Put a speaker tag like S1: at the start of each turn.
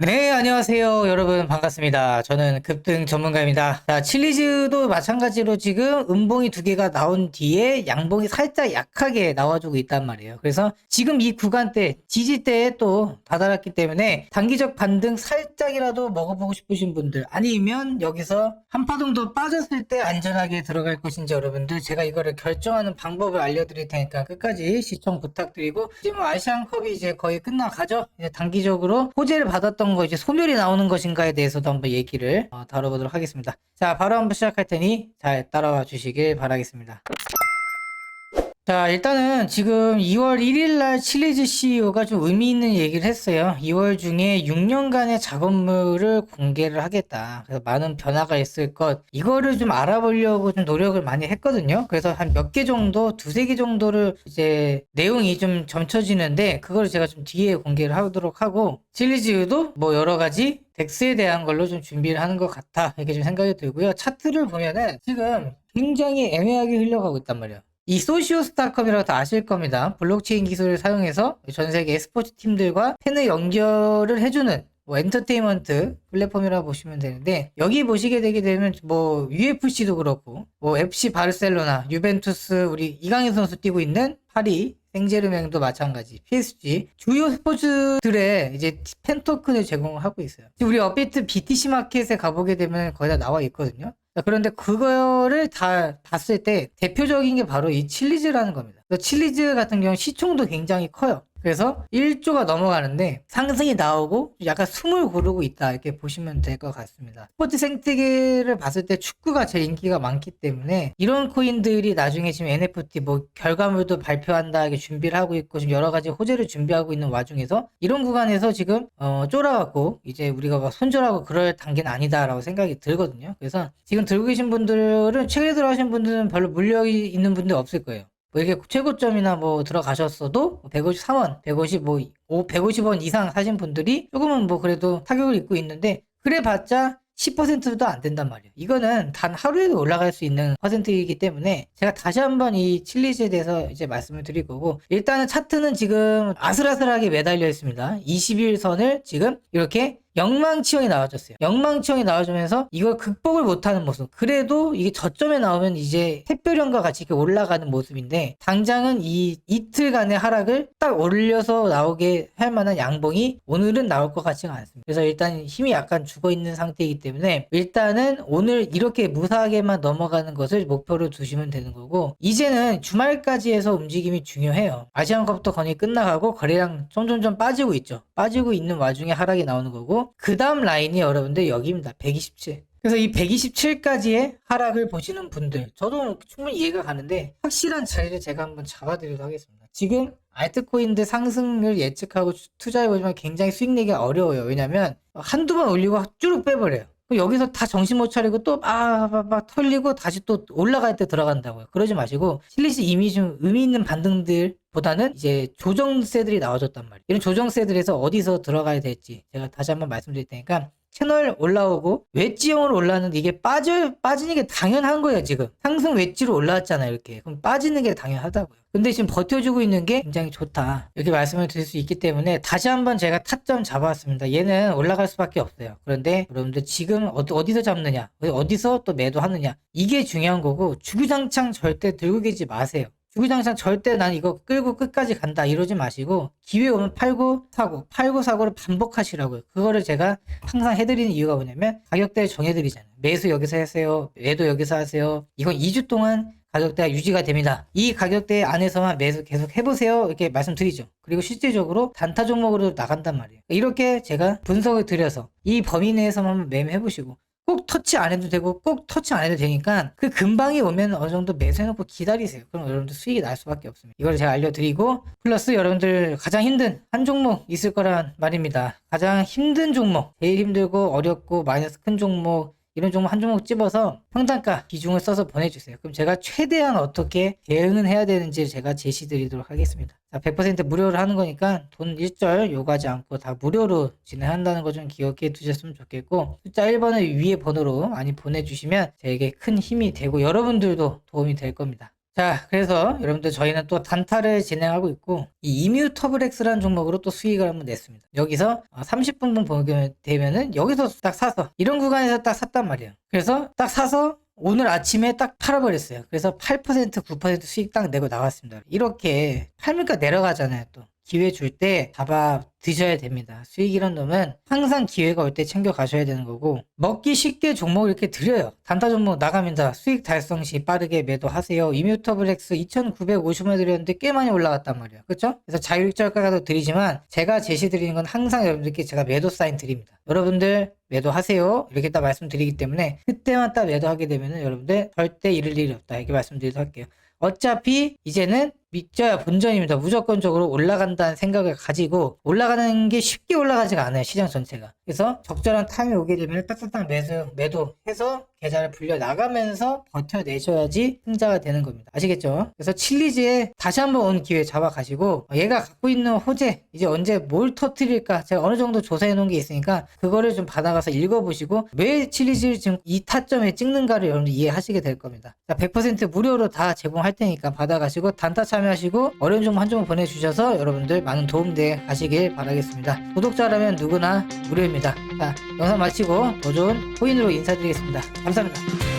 S1: 네, 안녕하세요. 여러분 반갑습니다. 저는 급등 전문가입니다. 자, 칠리즈도 마찬가지로 지금 음봉이 두 개가 나온 뒤에 양봉이 살짝 약하게 나와주고 있단 말이에요. 그래서 지금 이 구간대, 지지대에 또 다다랐기 때문에 단기적 반등 살짝이라도 먹어보고 싶으신 분들 아니면 여기서 한 파동 더 빠졌을 때 안전하게 들어갈 것인지 여러분들 제가 이거를 결정하는 방법을 알려드릴 테니까 끝까지 시청 부탁드리고 지금 아시안컵이 이제 거의 끝나가죠. 이제 단기적으로 호재를 받았던 거 이제 소멸이 나오는 것인가에 대해서도 한번 얘기를 어, 다뤄보도록 하겠습니다. 자, 바로 한번 시작할 테니 잘 따라와 주시길 바라겠습니다. 자, 일단은 지금 2월 1일 날 칠리즈 CEO가 좀 의미 있는 얘기를 했어요. 2월 중에 6년간의 작업물을 공개를 하겠다. 그래서 많은 변화가 있을 것. 이거를 좀 알아보려고 좀 노력을 많이 했거든요. 그래서 한 몇 개 정도, 두세 개 정도를 이제 내용이 좀 점쳐지는데, 그거를 제가 좀 뒤에 공개를 하도록 하고, 칠리즈도 뭐 여러 가지 덱스에 대한 걸로 좀 준비를 하는 것 같아. 이렇게 좀 생각이 들고요. 차트를 보면은 지금 굉장히 애매하게 흘러가고 있단 말이에요. 이 소시오스타컴이라고 다 아실 겁니다. 블록체인 기술을 사용해서 전 세계 스포츠 팀들과 팬을 연결을 해주는 뭐 엔터테인먼트 플랫폼이라고 보시면 되는데 여기 보시게 되게 되면 뭐 UFC도 그렇고 뭐 FC 바르셀로나, 유벤투스 우리 이강인 선수 뛰고 있는 파리 생제르맹도 마찬가지, PSG 주요 스포츠들의 이제 팬 토큰을 제공하고 있어요. 우리 업비트 BTC 마켓에 가보게 되면 거의 다 나와 있거든요. 자, 그런데 그거를 다 봤을 때 대표적인 게 바로 이 칠리즈라는 겁니다. 칠리즈 같은 경우 시총도 굉장히 커요. 그래서 1조가 넘어가는데 상승이 나오고 약간 숨을 고르고 있다 이렇게 보시면 될 것 같습니다. 스포츠 생태계를 봤을 때 축구가 제일 인기가 많기 때문에 이런 코인들이 나중에 지금 NFT 뭐 결과물도 발표한다 이렇게 준비를 하고 있고 지금 여러 가지 호재를 준비하고 있는 와중에서 이런 구간에서 지금 어 쫄아갖고 이제 우리가 막 손절하고 그럴 단계는 아니다라고 생각이 들거든요. 그래서 지금 들고 계신 분들은 최근에 들어가신 분들은 별로 물력이 있는 분들 없을 거예요. 뭐 이렇게 최고점이나 뭐 들어가셨어도 153원, 150, 뭐 150원 이상 사신 분들이 조금은 뭐 그래도 타격을 입고 있는데 그래 봤자 10%도 안 된단 말이에요. 이거는 단 하루에도 올라갈 수 있는 퍼센트이기 때문에 제가 다시 한번 이 칠리즈에 대해서 이제 말씀을 드릴 거고 일단은 차트는 지금 아슬아슬하게 매달려 있습니다. 21선을 지금 이렇게 영망치형이 나와줬어요. 영망치형이 나와주면서 이걸 극복을 못하는 모습. 그래도 이게 저점에 나오면 이제 샛별형과 같이 이렇게 올라가는 모습인데 당장은 이 이틀간의 하락을 딱 올려서 나오게 할 만한 양봉이 오늘은 나올 것 같지가 않습니다. 그래서 일단 힘이 약간 죽어 있는 상태이기 때문에 일단은 오늘 이렇게 무사하게만 넘어가는 것을 목표로 두시면 되는 거고 이제는 주말까지 해서 움직임이 중요해요. 아시안컵도 거의 끝나가고 거래량 점점점 빠지고 있죠. 빠지고 있는 와중에 하락이 나오는 거고 그 다음 라인이 여러분들 여기입니다. 127. 그래서 이 127까지의 하락을 보시는 분들 저도 충분히 이해가 가는데 확실한 자리를 제가 한번 잡아드리도록 하겠습니다. 지금 알트코인들 상승을 예측하고 투자해보지만 굉장히 수익 내기가 어려워요. 왜냐면 한두 번 올리고 쭉 빼버려요. 여기서 다 정신 못 차리고 또 막, 막, 막 털리고 다시 또 올라갈 때 들어간다고요. 그러지 마시고 실리시 이미 좀 의미 있는 반등들 보다는 이제 조정세들이 나와줬단 말이에요. 이런 조정세들에서 어디서 들어가야 될지 제가 다시 한번 말씀드릴 테니까 채널 올라오고 웨지형으로 올라왔는데 이게 빠져 빠지는 게 당연한 거예요 지금. 상승 웨지로 올라왔잖아요 이렇게. 그럼 빠지는 게 당연하다고요. 근데 지금 버텨주고 있는 게 굉장히 좋다. 이렇게 말씀을 드릴 수 있기 때문에 다시 한번 제가 타점 잡아왔습니다. 얘는 올라갈 수밖에 없어요. 그런데 여러분들 지금 어디, 어디서 잡느냐 어디서 또 매도하느냐 이게 중요한 거고 주구장창 절대 들고 계지 마세요 주구장창 절대 난 이거 끌고 끝까지 간다 이러지 마시고 기회 오면 팔고 사고 팔고 사고를 반복하시라고요. 그거를 제가 항상 해드리는 이유가 뭐냐면 가격대를 정해드리잖아요. 매수 여기서 하세요 매도 여기서 하세요. 이건 2주 동안 가격대가 유지가 됩니다. 이 가격대 안에서만 매수 계속 해보세요. 이렇게 말씀드리죠. 그리고 실제적으로 단타 종목으로 나간단 말이에요. 이렇게 제가 분석을 드려서 이 범위 내에서만 매매해보시고 꼭 터치 안 해도 되고 꼭 터치 안 해도 되니까 그 근방이 오면 어느 정도 매수해놓고 기다리세요. 그럼 여러분들 수익이 날 수밖에 없습니다. 이걸 제가 알려드리고 플러스 여러분들 가장 힘든 한 종목 있을 거란 말입니다. 가장 힘든 종목, 제일 힘들고 어렵고 마이너스 큰 종목 이런 종목 한 종목 집어서 평단가 기준을 써서 보내주세요. 그럼 제가 최대한 어떻게 대응은 해야 되는지 제가 제시 드리도록 하겠습니다. 자, 100% 무료로 하는 거니까 돈 1절 요구하지 않고 다 무료로 진행한다는 거 좀 기억해 두셨으면 좋겠고 숫자 1번을 위에 번호로 많이 보내주시면 저에게 큰 힘이 되고 여러분들도 도움이 될 겁니다. 자, 그래서 여러분들 저희는 또 단타를 진행하고 있고 이 이뮤터블엑스라는 종목으로 또 수익을 한번 냈습니다. 여기서 30분분 보게 되면은 여기서 딱 사서 이런 구간에서 딱 샀단 말이에요. 그래서 딱 사서 오늘 아침에 딱 팔아버렸어요. 그래서 8% 9% 수익 딱 내고 나왔습니다. 이렇게 팔니까 내려가잖아요. 또 기회 줄 때 잡아 드셔야 됩니다. 수익이란 놈은 항상 기회가 올 때 챙겨 가셔야 되는 거고 먹기 쉽게 종목을 이렇게 드려요. 단타 종목 나갑니다. 수익 달성 시 빠르게 매도하세요. 이뮤터블엑스 2,950원 드렸는데 꽤 많이 올라갔단 말이에요. 그렇죠? 그래서 자율절가도 드리지만 제가 제시 드리는 건 항상 여러분들께 제가 매도 사인 드립니다. 여러분들 매도하세요. 이렇게 딱 말씀드리기 때문에 그때만 딱 매도하게 되면은 여러분들 절대 잃을 일이 없다. 이렇게 말씀드리도록 할게요. 어차피 이제는 믿져야 본전입니다. 무조건적으로 올라간다는 생각을 가지고 올라가는 게 쉽게 올라가지가 않아요. 시장 전체가. 그래서 적절한 타임이 오게 되면 딱딱딱 매도, 매도해서 계좌를 불려 나가면서 버텨내셔야지 승자가 되는 겁니다. 아시겠죠? 그래서 칠리즈에 다시 한번 온 기회 잡아가시고 얘가 갖고 있는 호재 이제 언제 뭘 터트릴까 제가 어느 정도 조사해 놓은 게 있으니까 그거를 좀 받아가서 읽어보시고 왜 칠리즈를 지금 이 타점에 찍는가를 여러분들 이해하시게 될 겁니다. 자, 100% 무료로 다 제공할 테니까 받아가시고 단타 참여하시고 어려운 종목 한 종목 보내주셔서 여러분들 많은 도움돼 가시길 바라겠습니다. 구독자라면 누구나 무료입니다. 자, 영상 마치고 더 좋은 코인으로 인사드리겠습니다. 감사합니다.